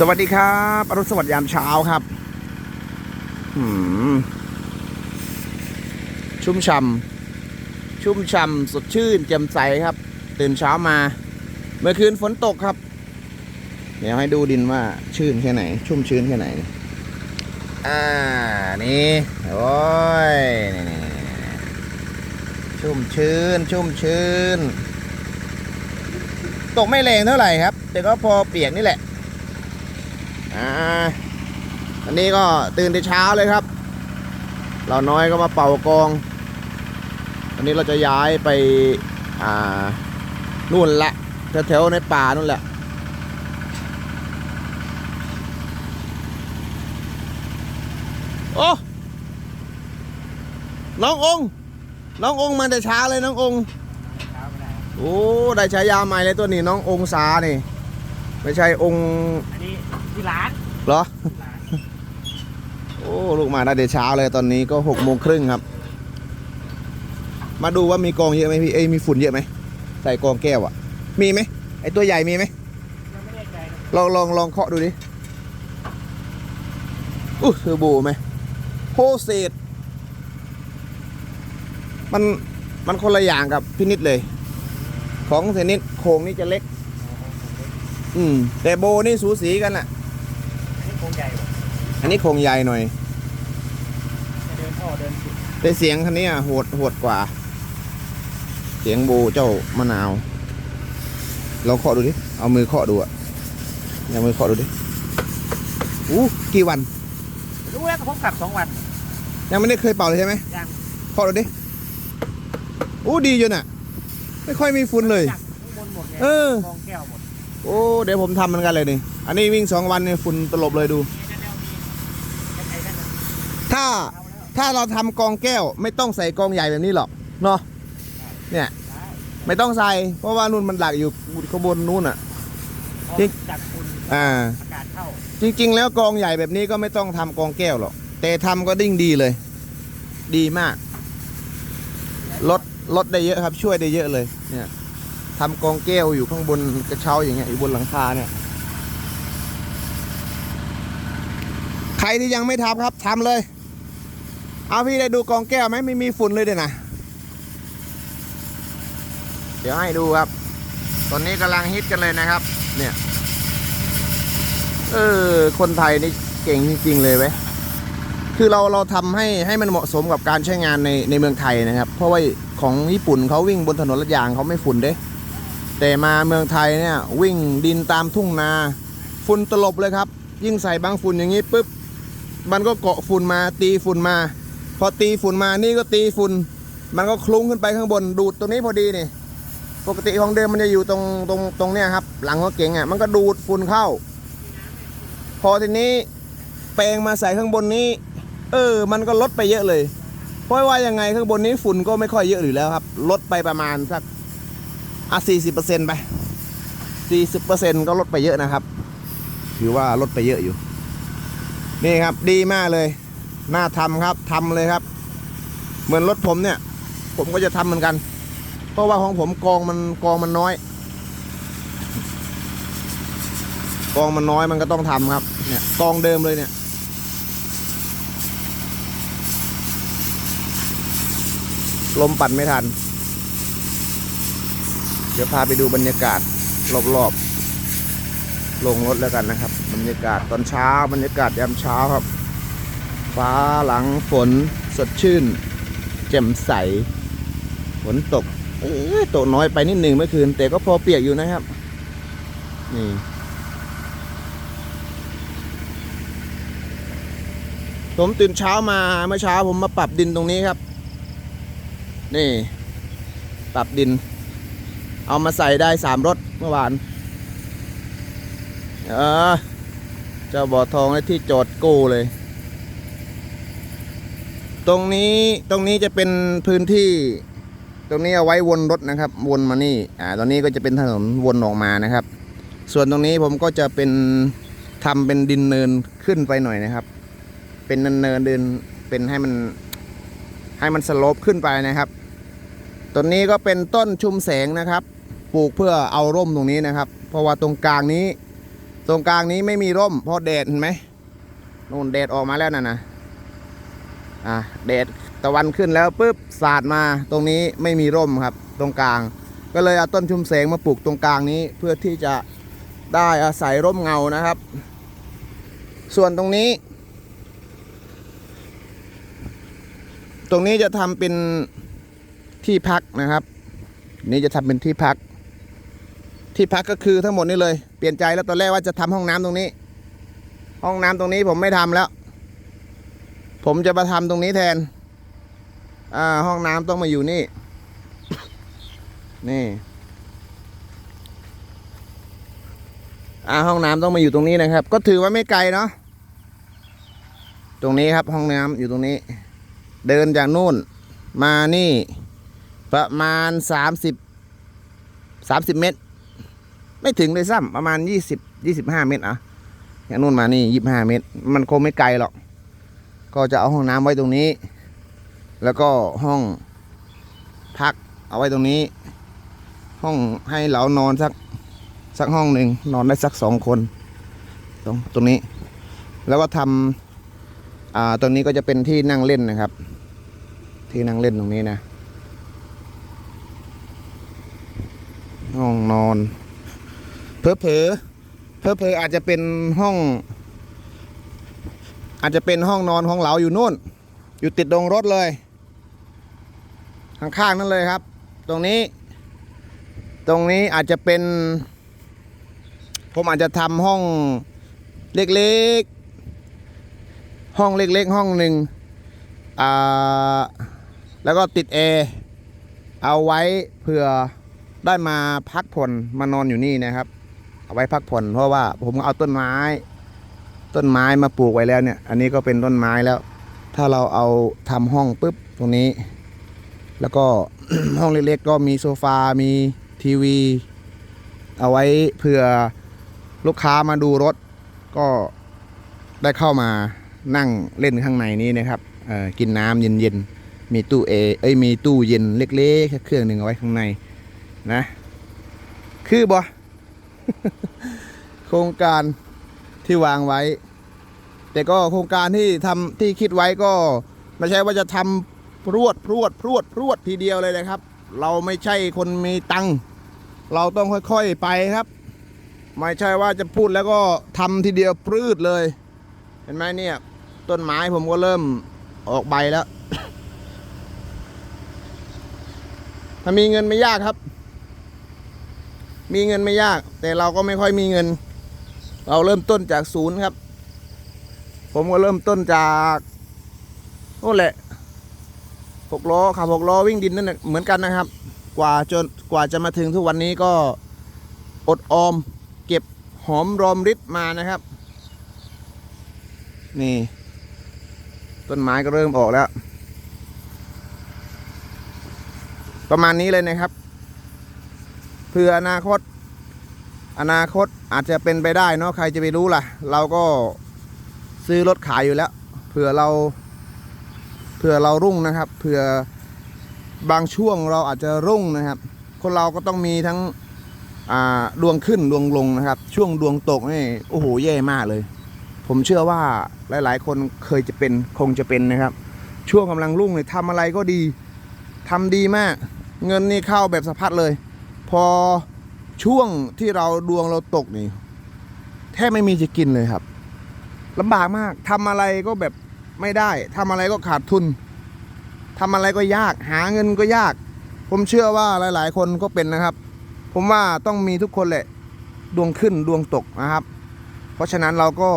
สวัสดีครับอรุณสวัสดิ์ยามเช้าครับอืมชุ่มช่ำชุ่มช่ำสดชื่นแจ่มใสครับ ตื่นเช้ามา เมื่อคืนฝนตกครับ เดี๋ยวให้ดูดินว่าชื้นแค่ไหน ชุ่มชื้นแค่ไหน อ่า นี่โอ้ยนี่นี่ชุ่มชื้น ชุ่มชื้น ตกไม่แรงเท่าไหร่ครับ แต่ก็พอเปียกนี่แหละ อ่าอันนี้ก็ตื่นแต่เช้าเลยครับ เราน้อยก็มาเป่ากอง อันนี้เราจะย้ายไป อ่า นู่นละแถวๆในป่านู่นแหละโอ้น้ององค์น้ององค์มาแต่เช้าเลยน้ององค์โอ้ ได้ฉายาใหม่เลยตัวนี้น้ององศานี่ ไม่ใช่องค์อันนี้ ที่ร้านเหรอ โอ้ลูกมาได้แต่เช้าเลยตอนนี้ก็หกโมงครึ่งครับ มาดูว่ามีกองเยอะไหมพี่ เอ้ยมีฝุ่นเยอะไหม ใส่กองแก้วอะมีไหมไอตัวใหญ่มีไหมยังไม่แน่ใจนะลองลองลองเคาะดูดิอู้เทอร์โบไหมโฮเซตมันมันคนละอย่างกับพินิดเลย ของเซนิดโครงนี่จะเล็ก อืม แต่โบนี่สูสีกันแหละอันนี้ โครงใหญ่กว่าอันนี้โครงใหญ่หน่อย จะเดินท่อเดินสุดแต่เสียงคันนี้อะโหดโหดกว่า เสียงโบเจ้ามะนาวลองเคาะดูดิ เอามือเคาะดูอะเอามือเคาะดูดิ อู้กี่วัน รู้แล้วก็ผมกลับสองวันยังไม่ได้เคยเป่าเลยใช่ไหมยังเคาะดูดิ อู้ดีอยู่น่ะไม่ค่อยมีฝุ่นเลย จากข้างบนหมดไงเออ กองแก้วหมด โอ้ เดี๋ยวผมทำมันกันเลยนี่ อันนี้วิ่งสองวันเนี่ยฝุ่นตลบเลยดูนี่นั่นแล้วมีไอ้นั่นนะถ้าเอาแล้วถ้าเราทำกองแก้ว ไม่ต้องใส่กองใหญ่แบบนี้หรอกเนาะเนี่ยได้ไม่ต้องใส่ เพราะว่านู่นมันดักอยู่ข้างบนนู่นอะเพราะจริงจากคุณอ่าอากาศเข้าจริง ๆ แล้วกองใหญ่แบบนี้ก็ไม่ต้องทำกองแก้วหรอกแต่ทำก็ดิ่งดีเลย ดีมากลดลดได้เยอะครับช่วยได้เยอะเลยเนี่ยทำกองแก้วอยู่ข้างบนกระเช้าอย่างเงี้ยอยู่บนหลังคาเนี่ย ใค รที่ยังไม่ทำครับทำเลย เอาพี่ได้ดูกองแก้วไหมไม่มีฝุ่นเลยเดี๋ยนะ เดี๋ยวให้ดูครับตอนนี้กำลังฮิตกันเลยนะครับ เนี่ย เออ คนไทยนี่เก่งจริงๆเลยเว้ยคือเราเราทำให้ให้มันเหมาะสมกับการใช้งานในในเมืองไทยนะครับ เพราะว่าของญี่ปุ่นเขาวิ่งบนถนนลาดยางเขาไม่ฝุ่นเด้ แต่มาเมืองไทยเนี่ย วิ่งดินตามทุ่งนา ฝุ่นตลบเลยครับ ยิ่งใส่บางฝุ่นอย่างนี้ปุ๊บ มันก็เกาะฝุ่นมาตีฝุ่นมา พอตีฝุ่นมานี่ก็ตีฝุ่น มันก็คลุ้งขึ้นไปข้างบนดูดตรงนี้พอดีนี่ปกติของเดิมมันจะอยู่ตรงตรงตรงเนี้ยครับ หลังรถเก๋งอะมันก็ดูดฝุ่นเข้า พอทีนี้แปลงมาใส่ข้างบนนี้ เออ มันก็ลดไปเยอะเลย เพราะว่ายังไงข้างบนนี้ฝุ่นก็ไม่ค่อยเยอะอยู่แล้วครับ ลดไปประมาณสักอะสี่สิบเปอร์เซ็นต์ไปสี่สิบเปอร์เซ็นต์ก็ลดไปเยอะนะครับ ถือว่าลดไปเยอะอยู่ นี่ครับดีมากเลยน่าทำครับทำเลยครับ เหมือนรถผมเนี่ย ผมก็จะทำเหมือนกัน เพราะว่าของผมกองมันกองมันน้อย กองมันน้อยมันก็ต้องทำครับ เนี่ยกองเดิมเลยเนี่ยลมปัดไม่ทัน เดี๋ยวพาไปดูบรรยากาศรอบๆ ลงรถแล้วกันนะครับ บรรยากาศตอนเช้าบรรยากาศยามเช้าครับ ฟ้าหลังฝนสดชื่น แจ่มใส ฝนตก เอ้ยตกน้อยไปนิดหนึ่งเมื่อคืน แต่ก็พอเปียกอยู่นะครับ นี่ผมตื่นเช้ามาเมื่อเช้าผมมาปรับดินตรงนี้ครับ นี่ ปรับดิน เอามาใส่ได้สามรถเมื่อวาน ออเจ้าบ่อทองและที่จอดกู้เลย ตรงนี้ตรงนี้จะเป็นพื้นที่ ตรงนี้เอาไว้วนรถนะครับ วนมานี่ อ่าตรงนี้ก็จะเป็นถนนวนออกมานะครับ ส่วนตรงนี้ผมก็จะเป็นทำเป็นดินเนินขึ้นไปหน่อยนะครับ เป็นเนินๆเดินเป็นให้มันให้มันสโลปขึ้นไปนะครับต้นนี้ก็เป็นต้นชุมแสงนะครับ ปลูกเพื่อเอาร่มตรงนี้นะครับ เพราะว่าตรงกลางนี้ ตรงกลางนี้ไม่มีร่มเพราะแดดเห็นไหมนู่นแดดออกมาแล้วน่ะนะอะแดดตะวันขึ้นแล้วปุ๊บสาดมาตรงนี้ไม่มีร่มครับ ตรงกลาง ก็เลยเอาต้นชุมแสงมาปลูกตรงกลางนี้เพื่อที่จะได้อาศัยร่มเงานะครับ ส่วนตรงนี้ ตรงนี้จะทำเป็นที่พักนะครับ นี่จะทำเป็นที่พัก ที่พักก็คือทั้งหมดนี้เลย เปลี่ยนใจแล้วตอนแรกว่าจะทำห้องน้ำตรงนี้ ห้องน้ำตรงนี้ผมไม่ทำแล้ว ผมจะมาทำตรงนี้แทน อ่า ห้องน้ำต้องมาอยู่นี่ นี่ อ่า ห้องน้ำต้องมาอยู่ตรงนี้นะครับ ก็ถือว่าไม่ไกลเนาะ ตรงนี้ครับห้องน้ำอยู่ตรงนี้ เดินจากนู่น มานี่ ประมาณสามสิบสามสิบเมตร ไม่ถึงเลยซ้ำประมาณยี่สิบยี่สิบห้าเมตรอะอย่างนู่นมานี่ยี่สิบห้าเมตร มันคงไม่ไกลหรอก ก็จะเอาห้องน้ำไว้ตรงนี้ แล้วก็ห้องพักเอาไว้ตรงนี้ ห้องให้เรานอนสักสักห้องหนึ่งนอนได้สักสองคน ตรงตรงนี้ แล้วก็ทำอ่าตรงนี้ก็จะเป็นที่นั่งเล่นนะครับ ที่นั่งเล่นตรงนี้นะ ห้องนอน เพอเพอเพอเพออาจจะเป็นห้อง อาจจะเป็นห้องนอนของเราอยู่นู่น อยู่ติดดงรถเลย ข้างๆนั่นเลยครับ ตรงนี้ ตรงนี้อาจจะเป็น ผมอาจจะทำห้องเล็กๆ ห้องเล็กๆ ห้องหนึ่งอ่าแล้วก็ติดแอร์เอาไว้เผื่อได้มาพักผ่อนมานอนอยู่นี่นะครับ เอาไว้พักผ่อนเพราะว่าผมเอาต้นไม้ ต้นไม้มาปลูกไว้แล้วเนี่ย อันนี้ก็เป็นต้นไม้แล้ว ถ้าเราเอาทำห้องปุ๊บตรงนี้ แล้วก็ห้องเล็กๆก็มีโซฟา มีทีวี เอาไว้เผื่อลูกค้ามาดูรถก็ได้เข้ามานั่งเล่นข้างในนี้นะครับกินน้ำเย็นๆ มีตู้เอเอ้ยมีตู้เย็นเล็กๆ เครื่องหนึ่งเอาไว้ข้างในนะ คือบอ โครงการที่วางไว้ แต่ก็โครงการที่ทำที่คิดไว้ก็ไม่ใช่ว่าจะทำพรวดพรวดพรวดพรวดทีเดียวเลยนะครับ เราไม่ใช่คนมีตังค์เราต้องค่อยๆไปครับ ไม่ใช่ว่าจะพูดแล้วก็ทำทีเดียวปรืดเลย เห็นไหมเนี่ย ต้นไม้ผมก็เริ่มออกใบแล้ว ถ้ามีเงินไม่ยากครับ มีเงินไม่ยาก แต่เราก็ไม่ค่อยมีเงิน เราเริ่มต้นจากศูนย์ครับ ผมก็เริ่มต้นจากโน่แหละหกล้อขับหกล้อวิ่งดินนั่นเหมือนกันนะครับ กว่าจนกว่าจะมาถึงทุกวันนี้ก็อดออม เก็บหอมรอมริดมานะครับ นี่ ต้นไม้ก็เริ่มออกแล้ว ประมาณนี้เลยนะครับ พื่ออนาคต อนาคตอาจจะเป็นไปได้เนาะใครจะไปรู้ล่ะ เราก็ซื้อรถขายอยู่แล้วเผื่อเราเผื่อเรารุ่งนะครับเผื่อบางช่วงเราอาจจะรุ่งนะครับ คนเราก็ต้องมีทั้งดวงขึ้นดวงลงนะครับ ช่วงดวงตกนี่โอ้โหแย่มากเลย ผมเชื่อว่าหลาย ๆ คนเคยจะเป็นคงจะเป็นนะครับ ช่วงกำลังรุ่งเลยทำอะไรก็ดีทำดีมาก เงินนี่เข้าแบบสะพัดเลย พอช่วงที่เราดวงเราตกนี่แทบไม่มีจะกินเลยครับลำบากมากทำอะไรก็แบบไม่ได้ทำอะไรก็ขาดทุนทำอะไรก็ยาก หาเงินก็ยาก ผมเชื่อว่าหลาย ๆ คนก็เป็นนะครับ ผมว่าต้องมีทุกคนแหละ ดวงขึ้นดวงตกนะครับ เพราะฉะนั้นเราก็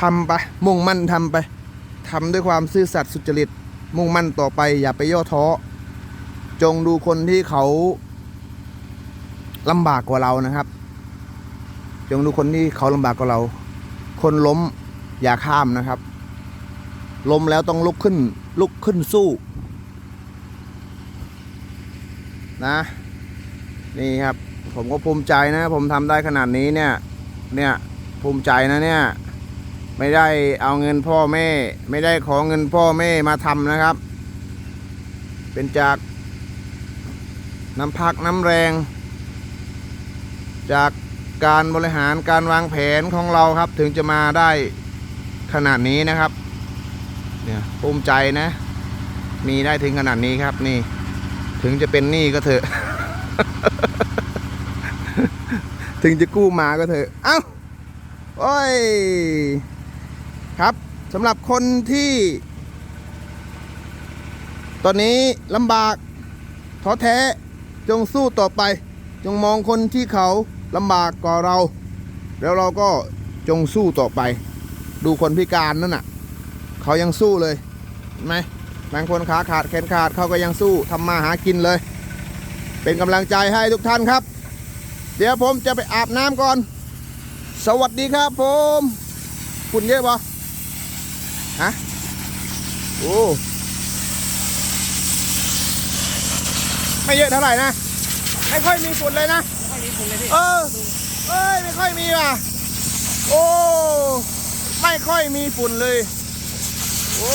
ทำไป มุ่งมั่นทำไปทำด้วยความซื่อสัตย์สุจริต มุ่งมั่นต่อไปอย่าไปย่อท้อ จงดูคนที่เขาลำบากกว่าเรานะครับ จงดูคนที่เขาลำบากกว่าเรา คนล้มอย่าข้ามนะครับ ล้มแล้วต้องลุกขึ้น ลุกขึ้นสู้ นะ นี่ครับ ผมก็ภูมิใจนะ ผมทำได้ขนาดนี้เนี่ย เนี่ยภูมิใจนะเนี่ย ไม่ได้เอาเงินพ่อแม่ ไม่ได้ขอเงินพ่อแม่มาทำนะครับ เป็นจาก น้ำพักน้ำแรง จากการบริหารการวางแผนของเราครับถึงจะมาได้ขนาดนี้นะครับ เนี่ยภูมิใจนะ มีได้ถึงขนาดนี้ครับนี่ ถึงจะเป็นหนี้ก็เถอะ ถึงจะกู้มาก็เถอะ เอ้า โอ้ย ครับสำหรับคนที่ ตอนนี้ลำบากท้อแท้ จงสู้ต่อไป จงมองคนที่เขาลำบากกว่าเรา แล้วเราก็จงสู้ต่อไป ดูคนพิการนั่นน่ะ เขายังสู้เลยเห็นไหมบางคนขาขาดแขนขาดเขาก็ยังสู้ทำมาหากินเลย เป็นกำลังใจให้ทุกท่านครับ เดี๋ยวผมจะไปอาบน้ำก่อน สวัสดีครับผมฝุ่นเยอะปะฮะโอ้ ไม่เยอะเท่าไหร่นะ ไม่ค่อยมีฝุ่นเลยนะไม่ค่อยมีคุณเลยพี่เออ เอ้ย ไม่ค่อยมีว่ะ โอ้ ไม่ค่อยมีฝุ่นเลย โอ้